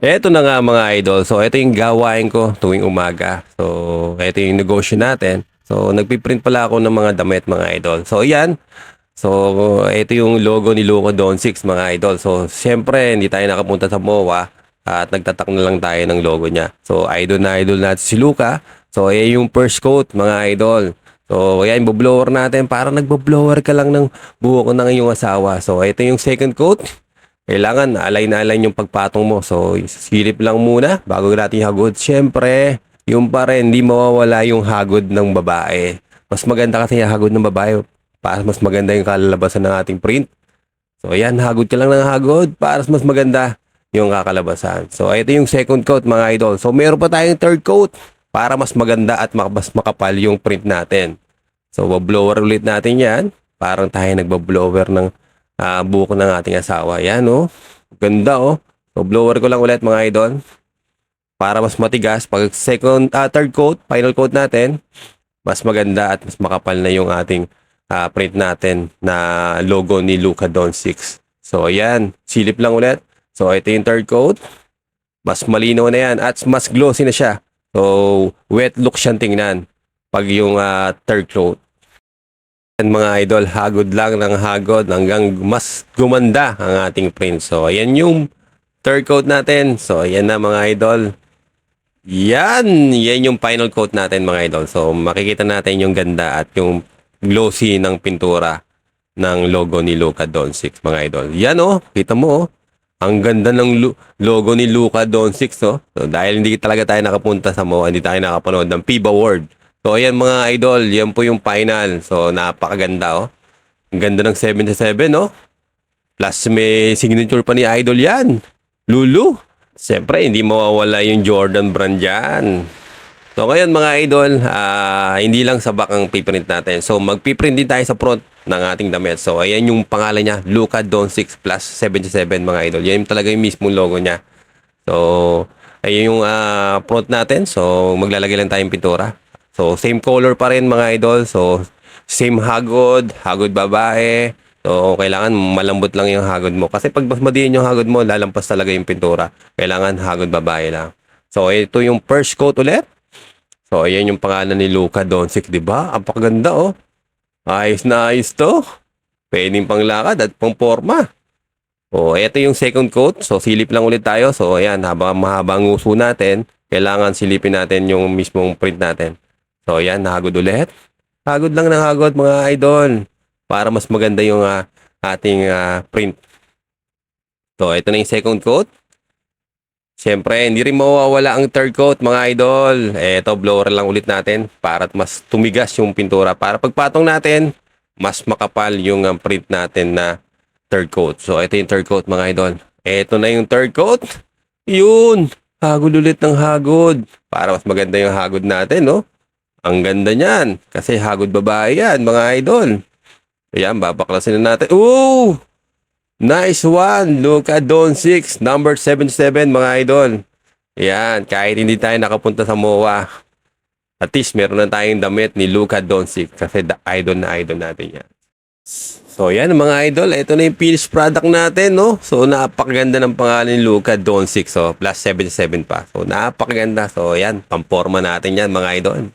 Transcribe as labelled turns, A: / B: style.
A: Eto na nga mga idol. So, ito yung gawain ko tuwing umaga. So, ito yung negosyo natin. So, nagpiprint pala ako ng mga damit mga idol. So, yan. So, ito yung logo ni Luco Don 6 mga idol. So, syempre, hindi tayo nakapunta sa MOA at nagtatak na lang tayo ng logo niya. So, idol na idol natin si Luca. So, ayan yung first coat mga idol. So, ayan, blower natin. Parang nagbo-blower ka lang ng buhok ng iyong asawa. So, ito yung second coat kailangan alay na alay yung pagpatong mo. So, silip lang muna bago natin hagod. Siyempre, yung pa rin, hindi mawawala yung hagod ng babae. Mas maganda kasi yung hagod ng babae para mas maganda yung kalalabasan ng ating print. So, ayan, hagod ka lang ng hagod para mas maganda yung kakalabasan. So, ito yung second coat mga idol. So, meron pa tayong third coat para mas maganda at mas makapal yung print natin. So, blower ulit natin yan. Parang tayo nagbo-blower ng ah, buhok ng ating asawa. Yan, oh. Ganda, oh. So, blower ko lang ulit, mga idol. Para mas matigas. Pag second, ah, third coat, final coat natin, mas maganda at mas makapal na yung ating ah, print natin na logo ni Luca Don 6. So, ayan. Silip lang ulit. So, ito yung third coat. Mas malinaw na yan at mas glossy na siya. So, wet look siyang tingnan pag yung ah, third coat. Yan mga idol, hagod lang ng hagod hanggang mas gumanda ang ating print. So, ayan yung third coat natin. So, ayan na mga idol. Yan! Yan yung final coat natin mga idol. So, makikita natin yung ganda at yung glossy ng pintura ng logo ni Luca Don 6 mga idol. Yan oh, kita mo oh. Ang ganda ng logo ni Luca Don 6 oh. So, dahil hindi talaga tayo nakapunta sa MOA, hindi tayo nakapanood ng FIBA World. So, ayan mga idol, yan po yung final. So, napakaganda, oh. Ang ganda ng 77, no? Plus, may signature pa ni Idol yan. Lulu. Siyempre, hindi mawawala yung Jordan brand dyan. So, ngayon mga idol, ah, hindi lang sabak ang piprint natin. So, magpiprint din tayo sa front ng ating damit. So, ayan yung pangalan niya, Luca Don 6 plus 77 mga idol. Yan yung talaga yung mismong logo niya. So, ayun yung ah, front natin. So, maglalagay lang tayong pintura. So, same color pa rin mga idol. So, same hagod, hagod babae. So, kailangan malambot lang yung hagod mo. Kasi pag mas madiin yung hagod mo, lalampas talaga yung pintura. Kailangan hagod babae lang. So, ito yung first coat ulit. So, ayan yung pangalan ni Luca Doncic, di ba? Ang pakaganda, oh. Ayos na ayos to. Pwedeng panglakad at pang forma. O, ito yung second coat. So, silip lang ulit tayo. So, ayan, habang mahaba ang uso natin, kailangan silipin natin yung mismong print natin. So, ayan, nahagod ulit. Hagod lang ng hagod, mga idol. Para mas maganda yung ah, ating ah, print. So, ito na yung second coat. Siyempre, hindi rin mawawala ang third coat, mga idol. Ito, blower lang ulit natin para mas tumigas yung pintura. Para pagpatong natin, mas makapal yung ah, print natin na third coat. So, ito yung third coat, mga idol. Ito na yung third coat. Yun! Hagod ulit ng hagod. Para mas maganda yung hagod natin, no? Ang ganda niyan. Kasi hagod babae yan, mga idol. Ayan, babaklasin na natin. Ooh! Nice one! Luca Don 6, number 77, mga idol. Ayan, kahit hindi tayo nakapunta sa MOA, at least meron na tayong damit ni Luca Don 6 kasi da- idol na idol natin yan. So yan mga idol, ito na yung finished product natin, no? So napakaganda ng pangalan ni Luca Don 6, so plus 77 pa. So napakaganda. So yan, pamporma natin yan mga idol.